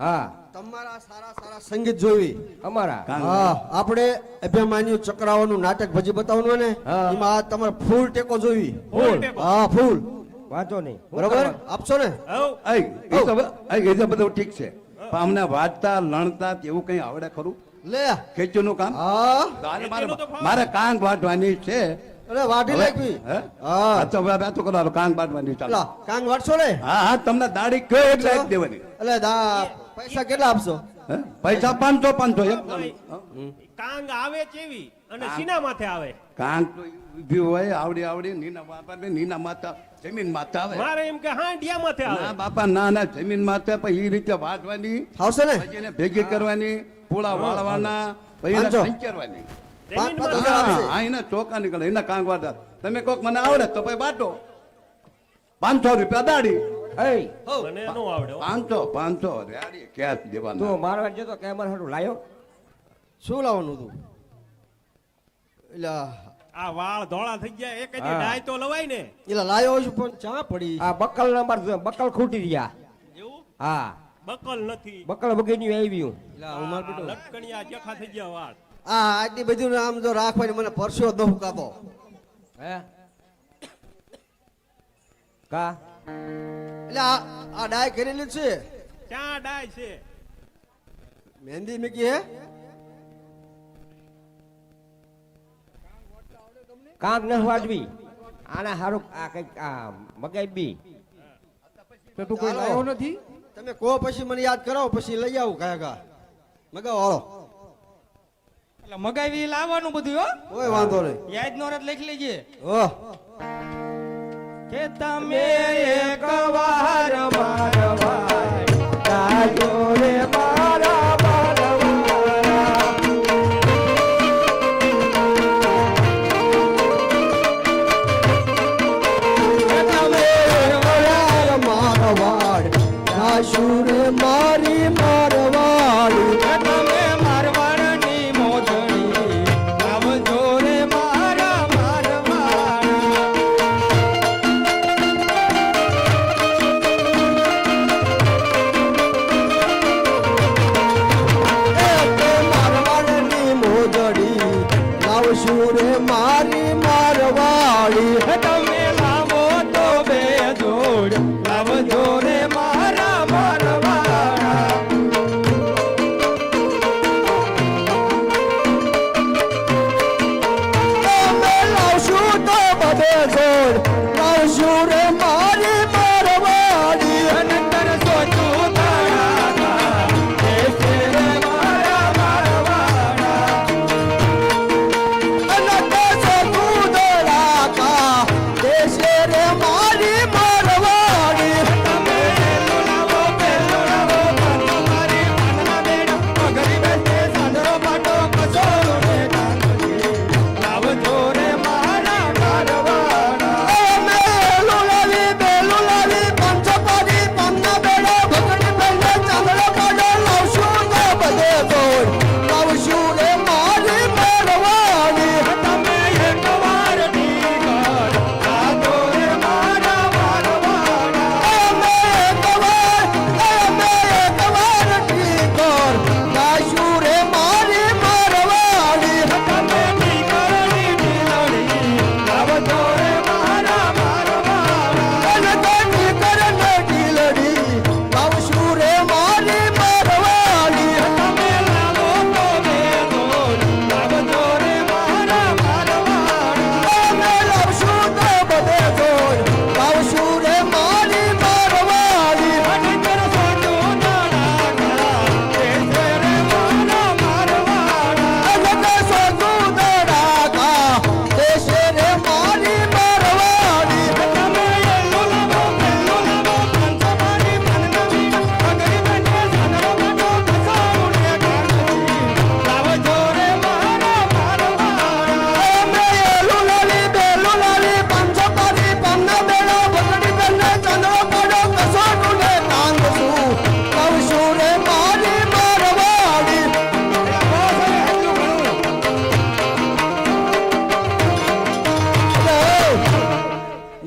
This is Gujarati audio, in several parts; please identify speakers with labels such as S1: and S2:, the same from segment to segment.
S1: હા.
S2: તમારા સારા સારા સંગીત જોવી.
S1: અમારા.
S2: હા આપણે અભિમાન્યુ ચક્રાવાનું નાટક ભજી બતાવવાનું ને એમાં આ તમારે ફૂલ ટેકો જોવી.
S1: ફૂલ
S2: હા ફૂલ.
S1: વાંધો નહીં.
S2: બરોબર? આપશો ને?
S3: એ તો બ- બધું ઠીક છે. પણ અમને વાંચતા લણતા એવું કઈ આવડે ખરું?
S2: લે.
S3: ખેંચ્યું નું કામ?
S2: હા.
S3: મારે મારે કાંગ વાંચવાની છે.
S2: અરે વાઢી
S3: હવે- હા? તો આ તો કરો કાંગ વાટવાની ચાલો.
S2: કાંગ વાટશો ને?
S3: હા હા તમને દાઢી કયો એટલે દેવાની.
S2: એટલે દા પૈસા કેટલા આપશો?
S3: પૈસા પાંચસો પાંચસો
S4: કાંગ આવે કેવી? અને સીના માથે આવે?
S3: કાંગ ઊભી હોય આવડી આવડી નીના બાપા ને નીના માતા જમીન માથે આવે.
S4: મારે એમ કે હાંડિયા માથે
S3: ના બાપા ના ના જમીન માથે પછી એ રીતે વાટવાની
S2: આવશે ને?
S3: પછી ભેગી કરવાની પૂળા વાળવાના પછી. સંચરવાની હા એના ચોખા નીકળે એના કાંગ વાટા તમે કોક મને આવડે તો પછી બાટો પાંચસો રૂપિયા દાડી.
S4: મને નો આવડે.
S3: પાંચસો પાંચસો કેશ
S1: તું મારવા જતો કે અમારે હાટું લાયો.
S2: શું લાવવાનું તું? એટલે
S4: આ વાળ ધોળા થઈ ગયા એક જ ડાય તો લવાય ને.
S2: એટલે લાયો છું પણ ચા પડી.
S1: આ બકલ નંબર બકલ ખૂટી ગયા.
S4: એવું?
S1: હા.
S4: બકલ નથી.
S1: બકલ વગેરે આવ્યું.
S2: એટલે હું માર બેટો.
S4: લટકણિયા જખા થઈ ગયા વાળ.
S2: આ આટલી બધું આમ જો રાખવાની મને પરસો દો કાપો.
S1: હે? કા?
S2: એટલે આ આ ડાય કરેલી છે?
S4: ક્યાં ડાય છે?
S2: મહેંદી મૂકી હે?
S1: કાંક ન વાજવી. આના હારું આ કંઈક આ મગાઈ બી
S5: તો તું કોઈ લાવ્યો નથી?
S2: તમે કહો પછી મને યાદ કરાવો પછી લઈ આવું કયા કા મગાવો હાલો.
S5: એટલે મગાવી લાવવાનું બધું હો?
S2: કોઈ વાંધો નહીં.
S5: યાદ નો રત લખી લેજે.
S2: ઓહ.
S5: કે તમે એક વાર મારવા
S1: રાજો રે મારા બાળવાળા.
S2: તમે મારવાડ રાશુર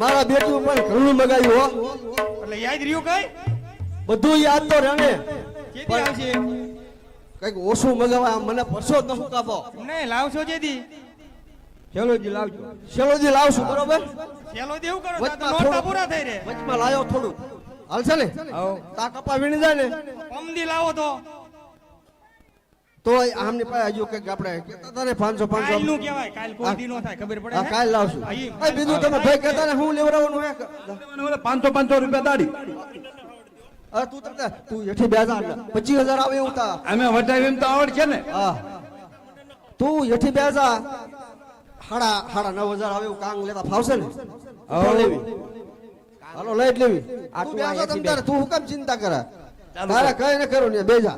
S2: મારા બેટું પણ ઘણું મગાવ્યું હો.
S5: એટલે યાદ રહ્યું કઈ?
S2: બધું યાદ તો રહે
S5: જેથી આવશે?
S2: કંઈક ઓછું મગાવા મને પરસો ન કાપો
S5: નહીં લાવશો જેથી
S1: શેલોજી લાવજો.
S2: શેલોજી લાવશું બરોબર?
S5: શેલોજી એવું કરો
S2: થોડું-
S5: પૂરા થઈ રે
S2: વચમાં લાવ્યો થોડું. હાલશે ને? તા કપા વીણી જાય ને?
S5: પમદી લાવો તો.
S2: તો આમની પાસે હજુ કંઈક આપણે ને પાંચસો પાંચસો
S5: નું કહેવાય કાલ કોઈ દી નો થાય ખબર પડે
S2: કાલ લાવશું. બીજું તમે ભાઈ કહેતા ને હું લેવડાવવાનું હે?
S3: પાંચસો પાંચસો રૂપિયા દાડી.
S2: તું તમને તું એઠી બે હજાર પચીસ હજાર આવે એવું તા
S3: અમે વટાવી એમ તો આવડ છે ને.
S2: હા. તું એઠી બે હજાર હાડા હાડા નવ હજાર આવે એવું કાંગ લેતા ફાવશે ને. હાલો લઈ લેવી.
S1: આ
S2: તું બે હજાર તારે તું હું કેમ ચિંતા કરે. તારે કઈ ને કરું ને બેજા.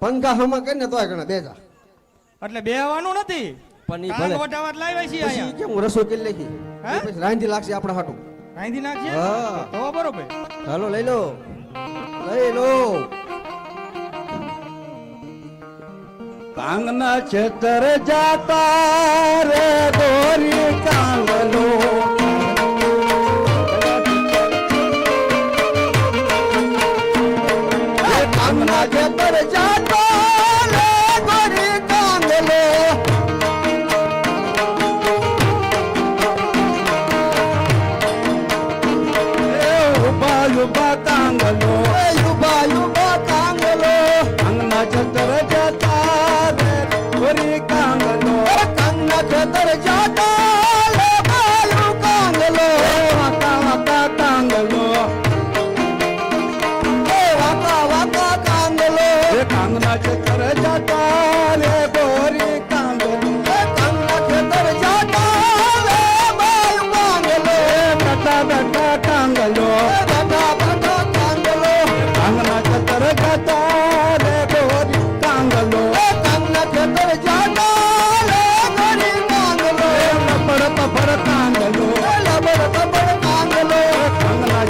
S2: પંખા હમા કરીને તોય ગણે બેજા
S5: એટલે બેહવાનું નથી.
S2: પણ ઈ ભલે.
S5: વટાવટ લાવ્યા છીએ અહીંયા.
S2: કેમ હું રસોઈ કરી લેખી પછી રાંધી લાગશે આપણા હાટું.
S5: રાંધી નાખીએ
S2: હા.
S5: તો બરોબર.
S2: હાલો લઈ લો. લઈ લો.
S3: કાંગના છેતર જાતા રે ગોરી કાંગલો.
S2: કાંગના ખેતર જાતો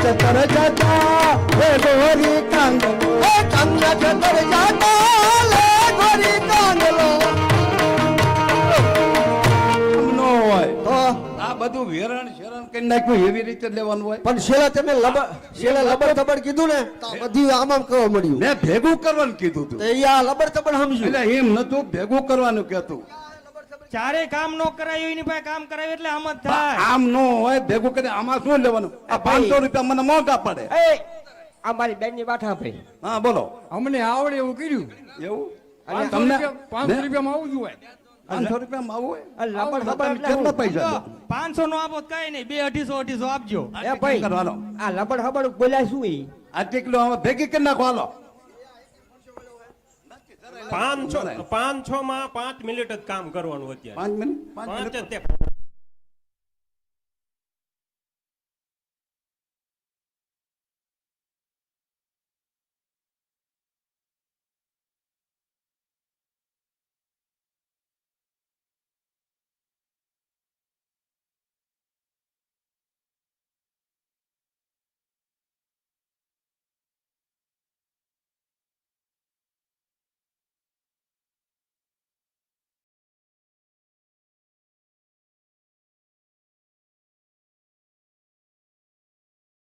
S3: છેતર જતા રે ગોરી કાંગલો.
S2: બાયુ કાંગલો.
S3: છેતર જાતા બધું વેરણ શેરણ કરી નાખ્યું એવી રીતે લેવાનું હોય.
S2: પણ શેલા તમે લબડ છેલ્લે લબડ તબડ કીધું ને બધું આમ આમ કરવા મળ્યું.
S3: મેં ભેગું કરવાનું કીધું તું.
S2: તો એ આ લબડ તબડ સમજ્યું.
S3: એટલે એમ નતું ભેગું કરવાનું કહેતું.
S5: ચારે કામ નો કરાયું એની પાસે કામ કરાયું એટલે આમ જ થાય.
S3: આમ નો હોય ભેગું કરી આમાં શું લેવાનું? આ પાંચસો રૂપિયા મને મોંઘા પડે.
S1: એ આ મારી બેનની વાત ભાઈ.
S3: હા બોલો.
S6: અમને આવડે એવું કર્યું.
S3: એવું?
S6: પાંચસો
S3: તમને
S6: રૂપિયા- પાંચસો રૂપિયામાં આવું જોઈએ
S3: પાંચસો રૂપિયામાં આવું હોય.
S1: આ લબડ
S3: તમે
S1: ખબર એટલે
S3: કેટલા પૈસા
S5: પાંચસો નો આપો કઈ નહીં બે અઢીસો અઢીસો આપજો.
S1: એ ભાઈ
S3: કરવાનો
S1: આ લબડ હબડ બોલ્યા શું ઈ
S3: આ ટીકલો હવે ભેગી કરી નાખો હાલો.
S4: પાંચસો પાંચસો માં પાંચ મિનિટ જ કામ કરવાનું અત્યારે.
S3: પાંચ મિનિટ? પાંચ
S4: જ